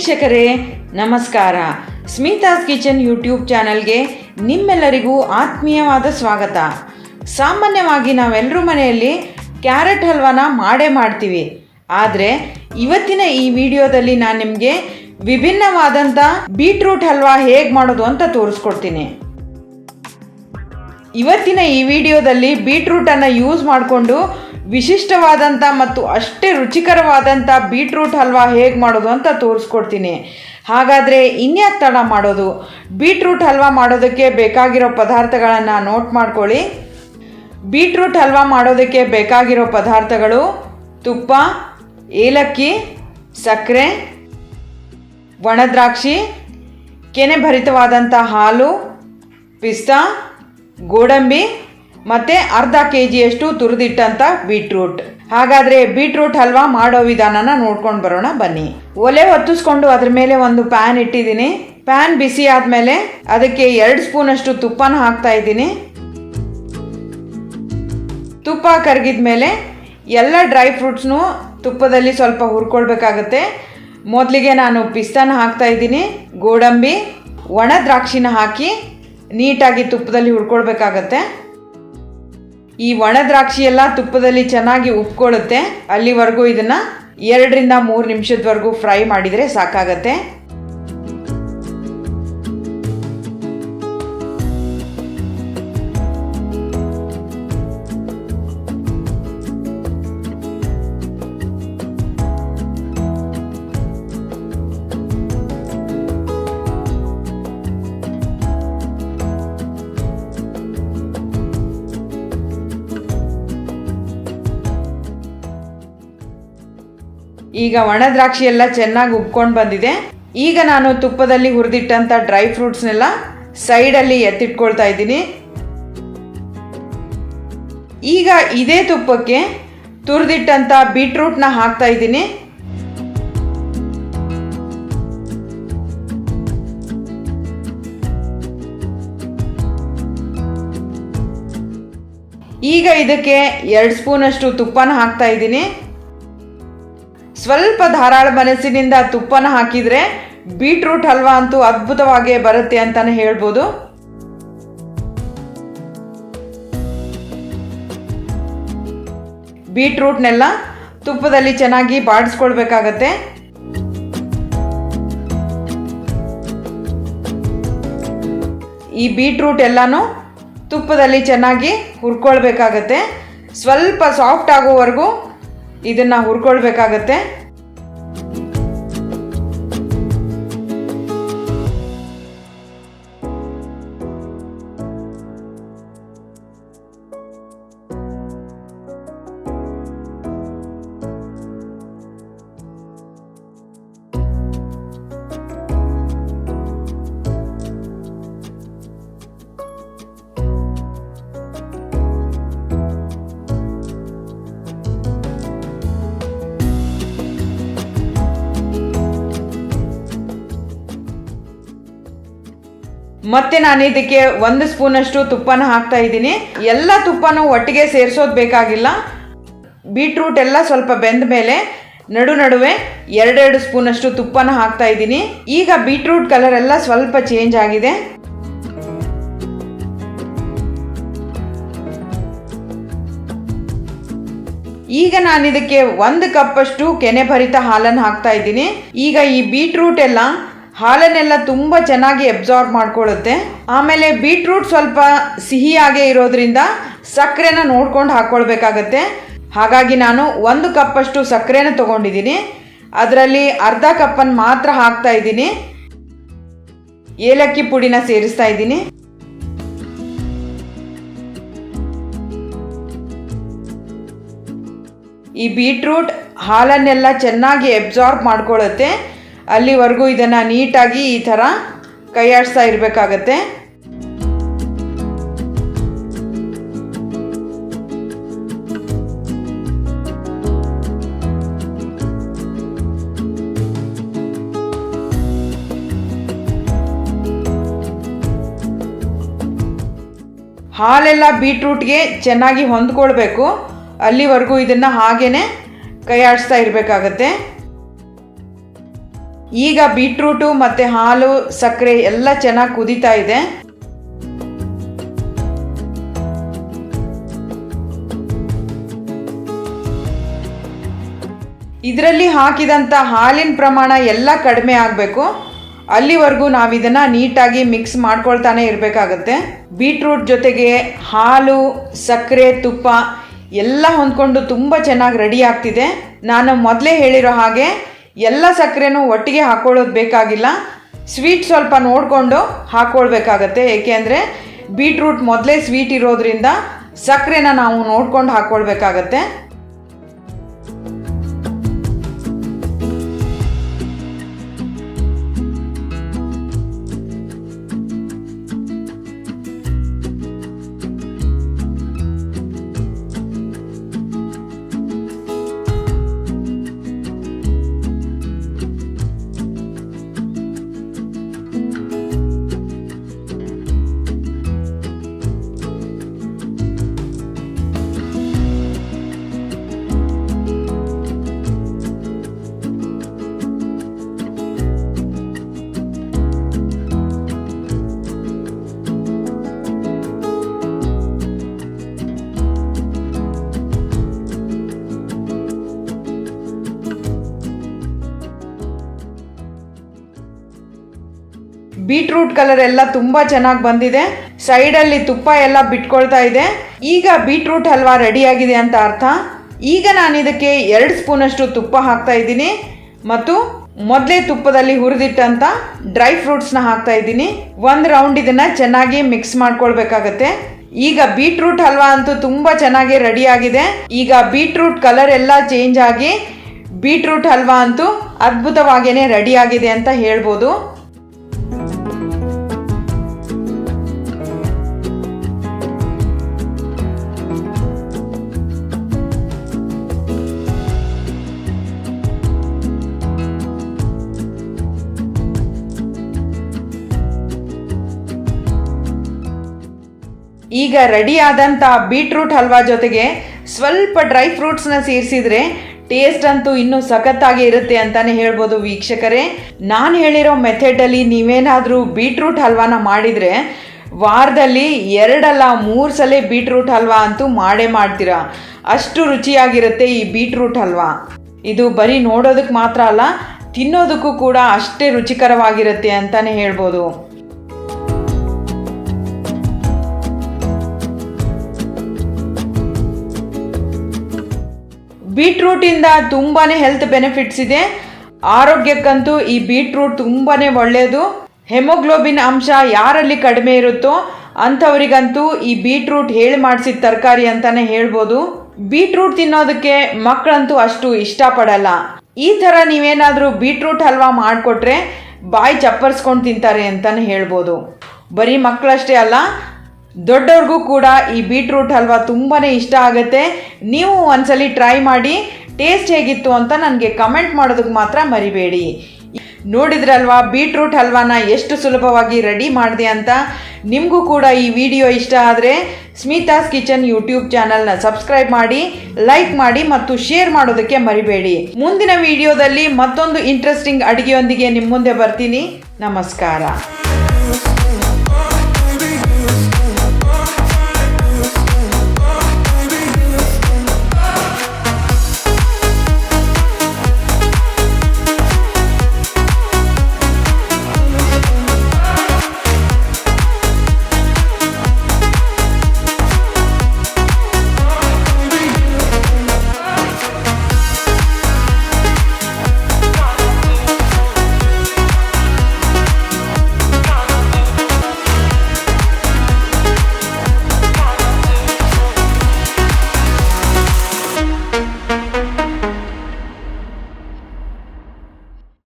ವೀಕ್ಷಕರೇ, ನಮಸ್ಕಾರ. Smitha's kitchen YouTube ಚಾನಲ್ಗೆ ನಿಮ್ಮೆಲ್ಲರಿಗೂ ಆತ್ಮೀಯವಾದ ಸ್ವಾಗತ. ಸಾಮಾನ್ಯವಾಗಿ ನಾವೆಲ್ಲರೂ ಮನೆಯಲ್ಲಿ ಕ್ಯಾರೆಟ್ ಹಲ್ವಾನ ಮಾಡೇ ಮಾಡ್ತೀವಿ. ಆದರೆ, ಇವತ್ತಿನ ಈ ವಿಡಿಯೋದಲ್ಲಿ ನಾನು ನಿಮಗೆ ವಿಭಿನ್ನವಾದಂಥ ಬೀಟ್ರೂಟ್ ಹಲ್ವಾ ಹೇಗೆ ಮಾಡೋದು ಅಂತ ತೋರಿಸ್ಕೊಡ್ತೀನಿ. ಇವತ್ತಿನ ಈ ವಿಡಿಯೋದಲ್ಲಿ ಬೀಟ್ರೂಟನ್ನು ಯೂಸ್ ಮಾಡಿಕೊಂಡು ವಿಶಿಷ್ಟವಾದಂಥ ಮತ್ತು ಅಷ್ಟೇ ರುಚಿಕರವಾದಂಥ ಬೀಟ್ರೂಟ್ ಹಲ್ವಾ ಹೇಗೆ ಮಾಡೋದು ಅಂತ ತೋರಿಸ್ಕೊಡ್ತೀನಿ. ಹಾಗಾದರೆ ಇನ್ಯಾಕೆ ತಡ ಮಾಡೋದು? ಬೀಟ್ರೂಟ್ ಹಲ್ವಾ ಮಾಡೋದಕ್ಕೆ ಬೇಕಾಗಿರೋ ಪದಾರ್ಥಗಳನ್ನು ನೋಟ್ ಮಾಡ್ಕೊಳ್ಳಿ. ಬೀಟ್ರೂಟ್ ಹಲ್ವಾ ಮಾಡೋದಕ್ಕೆ ಬೇಕಾಗಿರೋ ಪದಾರ್ಥಗಳು ತುಪ್ಪ, ಏಲಕ್ಕಿ, ಸಕ್ಕರೆ, ಒಣದ್ರಾಕ್ಷಿ, ಕೆನೆ ಭರಿತವಾದಂಥ ಹಾಲು, ಪಿಸ್ತಾ, ಗೋಡಂಬಿ ಮತ್ತು ಅರ್ಧ ಕೆ ಜಿಯಷ್ಟು ತುರಿದಿಟ್ಟಂಥ ಬೀಟ್ರೂಟ್. ಹಾಗಾದರೆ ಬೀಟ್ರೂಟ್ ಹಲ್ವಾ ಮಾಡೋ ವಿಧಾನನ ನೋಡ್ಕೊಂಡು ಬರೋಣ ಬನ್ನಿ. ಒಲೆ ಹೊತ್ತಿಸ್ಕೊಂಡು ಅದ್ರ ಮೇಲೆ ಒಂದು ಪ್ಯಾನ್ ಇಟ್ಟಿದ್ದೀನಿ. ಪ್ಯಾನ್ ಬಿಸಿ ಆದಮೇಲೆ ಅದಕ್ಕೆ ಎರಡು ಸ್ಪೂನಷ್ಟು ತುಪ್ಪನ ಹಾಕ್ತಾ ಇದ್ದೀನಿ. ತುಪ್ಪ ಕರಗಿದ ಮೇಲೆ ಎಲ್ಲ ಡ್ರೈ ಫ್ರೂಟ್ಸ್ನು ತುಪ್ಪದಲ್ಲಿ ಸ್ವಲ್ಪ ಹುರ್ಕೊಳ್ಬೇಕಾಗತ್ತೆ. ಮೊದಲಿಗೆ ನಾನು ಪಿಸ್ತಾನ ಹಾಕ್ತಾ ಇದ್ದೀನಿ. ಗೋಡಂಬಿ, ಒಣ ದ್ರಾಕ್ಷಿನ ಹಾಕಿ ನೀಟಾಗಿ ತುಪ್ಪದಲ್ಲಿ ಹುರ್ಕೊಳ್ಬೇಕಾಗತ್ತೆ. ಈ ಒಣ ದ್ರಾಕ್ಷಿ ಎಲ್ಲ ತುಪ್ಪದಲ್ಲಿ ಚೆನ್ನಾಗಿ ಉಪ್ಕೊಳ್ಳುತ್ತೆ ಅಲ್ಲಿವರೆಗೂ ಇದನ್ನು ಎರಡರಿಂದ ಮೂರು ನಿಮಿಷದವರೆಗೂ ಫ್ರೈ ಮಾಡಿದರೆ ಸಾಕಾಗತ್ತೆ. ಈಗ ಒಣ ದ್ರಾಕ್ಷಿ ಎಲ್ಲ ಚೆನ್ನಾಗಿ ಉಬ್ಕೊಂಡು ಬಂದಿದೆ. ಈಗ ನಾನು ತುಪ್ಪದಲ್ಲಿ ಹುರಿದಿಟ್ಟಂಥ ಡ್ರೈ ಫ್ರೂಟ್ಸ್ನೆಲ್ಲ ಸೈಡಲ್ಲಿ ಎತ್ತಿಟ್ಕೊಳ್ತಾ ಇದ್ದೀನಿ. ಈಗ ಇದೇ ತುಪ್ಪಕ್ಕೆ ತುರಿದಿಟ್ಟಂಥ ಬೀಟ್ರೂಟ್ನ ಹಾಕ್ತಾ ಇದ್ದೀನಿ. ಈಗ ಇದಕ್ಕೆ ಎರಡು ಸ್ಪೂನಷ್ಟು ತುಪ್ಪನ ಹಾಕ್ತಾ ಇದ್ದೀನಿ. ಸ್ವಲ್ಪ ಧಾರಾಳ ಮನಸ್ಸಿನಿಂದ ತುಪ್ಪನ ಹಾಕಿದರೆ ಬೀಟ್ರೂಟ್ ಹಲ್ವಾ ಅಂತೂ ಅದ್ಭುತವಾಗಿ ಬರುತ್ತೆ ಅಂತಾನೆ ಹೇಳ್ಬೋದು. ಬೀಟ್ರೂಟ್ನೆಲ್ಲ ತುಪ್ಪದಲ್ಲಿ ಚೆನ್ನಾಗಿ ಬಾಡಿಸ್ಕೊಳ್ಬೇಕಾಗತ್ತೆ. ಈ ಬೀಟ್ರೂಟ್ ಎಲ್ಲನೂ ತುಪ್ಪದಲ್ಲಿ ಚೆನ್ನಾಗಿ ಹುರ್ಕೊಳ್ಬೇಕಾಗತ್ತೆ. ಸ್ವಲ್ಪ ಸಾಫ್ಟ್ ಆಗೋವರೆಗೂ ಇದನ್ನು ಹುರ್ಕೊಳ್ಬೇಕಾಗತ್ತೆ. ಮತ್ತೆ ನಾನು ಇದಕ್ಕೆ ಒಂದು ಸ್ಪೂನಷ್ಟು ತುಪ್ಪನ ಹಾಕ್ತಾ ಇದ್ದೀನಿ. ಎಲ್ಲ ತುಪ್ಪನೂ ಒಟ್ಟಿಗೆ ಸೇರಿಸೋದು ಬೇಕಾಗಿಲ್ಲ. ಬೀಟ್ರೂಟ್ ಎಲ್ಲ ಸ್ವಲ್ಪ ಬೆಂದ ಮೇಲೆ ನಡು ನಡುವೆ ಎರಡೆರಡು ಸ್ಪೂನಷ್ಟು ತುಪ್ಪನ ಹಾಕ್ತಾ ಇದ್ದೀನಿ. ಈಗ ಬೀಟ್ರೂಟ್ ಕಲರ್ ಎಲ್ಲ ಸ್ವಲ್ಪ ಚೇಂಜ್ ಆಗಿದೆ. ಈಗ ನಾನು ಇದಕ್ಕೆ ಒಂದು ಕಪ್ಪಷ್ಟು ಕೆನೆ ಭರಿತ ಹಾಲನ್ನು ಹಾಕ್ತಾ ಇದ್ದೀನಿ. ಈಗ ಈ ಬೀಟ್ರೂಟ್ ಎಲ್ಲ ಹಾಲನ್ನೆಲ್ಲ ತುಂಬ ಚೆನ್ನಾಗಿ ಅಬ್ಸಾರ್ಬ್ ಮಾಡ್ಕೊಳ್ಳುತ್ತೆ. ಆಮೇಲೆ ಬೀಟ್ರೂಟ್ ಸ್ವಲ್ಪ ಸಿಹಿಯಾಗೇ ಇರೋದ್ರಿಂದ ಸಕ್ಕರೆನ ನೋಡ್ಕೊಂಡು ಹಾಕ್ಕೊಳ್ಬೇಕಾಗತ್ತೆ. ಹಾಗಾಗಿ ನಾನು ಒಂದು ಕಪ್ಪಷ್ಟು ಸಕ್ಕರೆನ ತೊಗೊಂಡಿದ್ದೀನಿ. ಅದರಲ್ಲಿ ಅರ್ಧ ಕಪ್ಪನ್ನು ಮಾತ್ರ ಹಾಕ್ತಾ ಇದ್ದೀನಿ. ಏಲಕ್ಕಿ ಪುಡಿನ ಸೇರಿಸ್ತಾ ಇದ್ದೀನಿ. ಈ ಬೀಟ್ರೂಟ್ ಹಾಲನ್ನೆಲ್ಲ ಚೆನ್ನಾಗಿ ಅಬ್ಸಾರ್ಬ್ ಮಾಡ್ಕೊಳ್ಳುತ್ತೆ. ಅಲ್ಲಿವರೆಗೂ ಇದನ್ನು ನೀಟಾಗಿ ಈ ಥರ ಕೈಯಾಡಿಸ್ತಾ ಇರಬೇಕಾಗತ್ತೆ. ಹಾಲೆಲ್ಲ ಬೀಟ್ರೂಟ್ಗೆ ಚೆನ್ನಾಗಿ ಹೊಂದ್ಕೊಳ್ಬೇಕು. ಅಲ್ಲಿವರೆಗೂ ಇದನ್ನು ಹಾಗೇ ಕೈಯಾಡಿಸ್ತಾ ಇರಬೇಕಾಗತ್ತೆ. ಈಗ ಬೀಟ್ರೂಟು ಮತ್ತು ಹಾಲು, ಸಕ್ಕರೆ ಎಲ್ಲ ಚೆನ್ನಾಗಿ ಕುದೀತಾ ಇದೆ. ಇದರಲ್ಲಿ ಹಾಕಿದಂಥ ಹಾಲಿನ ಪ್ರಮಾಣ ಎಲ್ಲ ಕಡಿಮೆ ಆಗಬೇಕು. ಅಲ್ಲಿವರೆಗೂ ನಾವು ಇದನ್ನು ನೀಟಾಗಿ ಮಿಕ್ಸ್ ಮಾಡ್ಕೊಳ್ತಾನೆ ಇರಬೇಕಾಗತ್ತೆ. ಬೀಟ್ರೂಟ್ ಜೊತೆಗೆ ಹಾಲು, ಸಕ್ಕರೆ, ತುಪ್ಪ ಎಲ್ಲ ಹೊಂದ್ಕೊಂಡು ತುಂಬ ಚೆನ್ನಾಗಿ ರೆಡಿ ಆಗ್ತಿದೆ. ನಾನು ಮೊದಲೇ ಹೇಳಿರೋ ಹಾಗೆ ಎಲ್ಲ ಸಕ್ಕರೆನೂ ಒಟ್ಟಿಗೆ ಹಾಕ್ಕೊಳ್ಳೋದು ಬೇಕಾಗಿಲ್ಲ. ಸ್ವೀಟ್ ಸ್ವಲ್ಪ ನೋಡಿಕೊಂಡು ಹಾಕ್ಕೊಳ್ಬೇಕಾಗತ್ತೆ ಏಕೆಂದರೆ ಬೀಟ್ರೂಟ್ ಮೊದಲೇ ಸ್ವೀಟ್ ಇರೋದ್ರಿಂದ ಸಕ್ಕರೆನ ನಾವು ನೋಡ್ಕೊಂಡು ಹಾಕ್ಕೊಳ್ಬೇಕಾಗತ್ತೆ ಬೀಟ್ರೂಟ್ ಕಲರ್ ಎಲ್ಲ ತುಂಬ ಚೆನ್ನಾಗಿ ಬಂದಿದೆ. ಸೈಡಲ್ಲಿ ತುಪ್ಪ ಎಲ್ಲ ಬಿಟ್ಕೊಳ್ತಾ ಇದೆ. ಈಗ ಬೀಟ್ರೂಟ್ ಹಲ್ವಾ ರೆಡಿಯಾಗಿದೆ ಅಂತ ಅರ್ಥ. ಈಗ ನಾನು ಇದಕ್ಕೆ ಎರಡು ಸ್ಪೂನಷ್ಟು ತುಪ್ಪ ಹಾಕ್ತಾ ಇದ್ದೀನಿ. ಮತ್ತು ಮೊದಲೇ ತುಪ್ಪದಲ್ಲಿ ಹುರಿದಿಟ್ಟಂತ ಡ್ರೈ ಫ್ರೂಟ್ಸ್ನ ಹಾಕ್ತಾ ಇದ್ದೀನಿ. ಒಂದು ರೌಂಡ್ ಇದನ್ನು ಚೆನ್ನಾಗಿ ಮಿಕ್ಸ್ ಮಾಡ್ಕೊಳ್ಬೇಕಾಗತ್ತೆ. ಈಗ ಬೀಟ್ರೂಟ್ ಹಲ್ವಾ ಅಂತೂ ತುಂಬ ಚೆನ್ನಾಗಿ ರೆಡಿ ಆಗಿದೆ ಈಗ ಬೀಟ್ರೂಟ್ ಕಲರ್ ಎಲ್ಲ ಚೇಂಜ್ ಆಗಿ ಬೀಟ್ರೂಟ್ ಹಲ್ವಾ ಅಂತೂ ಅದ್ಭುತವಾಗಿಯೇ ರೆಡಿ ಆಗಿದೆ ಅಂತ ಹೇಳ್ಬೋದು. ಈಗ ರೆಡಿ ಆದಂಥ ಬೀಟ್ರೂಟ್ ಹಲ್ವಾ ಜೊತೆಗೆ ಸ್ವಲ್ಪ ಡ್ರೈ ಫ್ರೂಟ್ಸ್ನ ಸೇರಿಸಿದ್ರೆ ಟೇಸ್ಟ್ ಅಂತೂ ಇನ್ನೂ ಸಖತ್ತಾಗಿ ಇರುತ್ತೆ ಅಂತಲೇ ಹೇಳ್ಬೋದು ವೀಕ್ಷಕರೇ. ನಾನು ಹೇಳಿರೋ ಮೆಥಡಲ್ಲಿ ನೀವೇನಾದರೂ ಬೀಟ್ರೂಟ್ ಹಲ್ವಾನ ಮಾಡಿದರೆ ವಾರದಲ್ಲಿ ಎರಡಲ್ಲ ಮೂರು ಸಲ ಬೀಟ್ರೂಟ್ ಹಲ್ವಾ ಅಂತೂ ಮಾಡೇ ಮಾಡ್ತೀರಾ. ಅಷ್ಟು ರುಚಿಯಾಗಿರುತ್ತೆ ಈ ಬೀಟ್ರೂಟ್ ಹಲ್ವಾ. ಇದು ಬರೀ ನೋಡೋದಕ್ಕೆ ಮಾತ್ರ ಅಲ್ಲ, ತಿನ್ನೋದಕ್ಕೂ ಕೂಡ ಅಷ್ಟೇ ರುಚಿಕರವಾಗಿರುತ್ತೆ ಅಂತಲೇ ಹೇಳ್ಬೋದು. ಬೀಟ್ರೂಟಿಂದ ತುಂಬಾ ಹೆಲ್ತ್ ಬೆನಿಫಿಟ್ಸ್ ಇದೆ. ಆರೋಗ್ಯಕ್ಕಂತೂ ಈ ಬೀಟ್ರೂಟ್ ತುಂಬಾ ಒಳ್ಳೆಯದು ಹೆಮೋಗ್ಲೋಬಿನ್ ಅಂಶ ಯಾರಲ್ಲಿ ಕಡಿಮೆ ಇರುತ್ತೋ ಅಂಥವರಿಗಂತೂ ಈ ಬೀಟ್ರೂಟ್ ಹೇಳಿ ಮಾಡಿಸಿದ ತರಕಾರಿ ಅಂತಾನೆ ಹೇಳ್ಬೋದು. ಬೀಟ್ರೂಟ್ ತಿನ್ನೋದಕ್ಕೆ ಮಕ್ಕಳಂತೂ ಅಷ್ಟು ಇಷ್ಟಪಡಲ್ಲ. ಈ ಥರ ನೀವೇನಾದರೂ ಬೀಟ್ರೂಟ್ ಹಲ್ವಾ ಮಾಡಿಕೊಟ್ರೆ ಬಾಯಿ ಚಪ್ಪರ್ಸ್ಕೊಂಡು ತಿಂತಾರೆ ಅಂತಲೇ ಹೇಳ್ಬೋದು. ಬರೀ ಮಕ್ಕಳಷ್ಟೇ ಅಲ್ಲ ದೊಡ್ಡವ್ರಿಗೂ ಕೂಡ ಈ ಬೀಟ್ರೂಟ್ ಹಲ್ವಾ ತುಂಬಾ ಇಷ್ಟ ಆಗುತ್ತೆ. ನೀವು ಒಂದ್ಸಲಿ ಟ್ರೈ ಮಾಡಿ, ಟೇಸ್ಟ್ ಹೇಗಿತ್ತು ಅಂತ ನನಗೆ ಕಮೆಂಟ್ ಮಾಡೋದಕ್ಕೆ ಮಾತ್ರ ಮರಿಬೇಡಿ. ನೋಡಿದ್ರಲ್ವಾ, ಬೀಟ್ರೂಟ್ ಹಲ್ವಾನ ಎಷ್ಟು ಸುಲಭವಾಗಿ ರೆಡಿ ಮಾಡಿದೆ ಅಂತ? ನಿಮಗೂ ಕೂಡ ಈ ವಿಡಿಯೋ ಇಷ್ಟ ಆದರೆ ಸ್ಮಿತಾಸ್ ಕಿಚನ್ ಯೂಟ್ಯೂಬ್ ಚಾನಲ್ನ ಸಬ್ಸ್ಕ್ರೈಬ್ ಮಾಡಿ, ಲೈಕ್ ಮಾಡಿ ಮತ್ತು ಶೇರ್ ಮಾಡೋದಕ್ಕೆ ಮರಿಬೇಡಿ. ಮುಂದಿನ ವಿಡಿಯೋದಲ್ಲಿ ಮತ್ತೊಂದು ಇಂಟ್ರೆಸ್ಟಿಂಗ್ ಅಡುಗೆಯೊಂದಿಗೆ ನಿಮ್ಮ ಮುಂದೆ ಬರ್ತೀನಿ. ನಮಸ್ಕಾರ.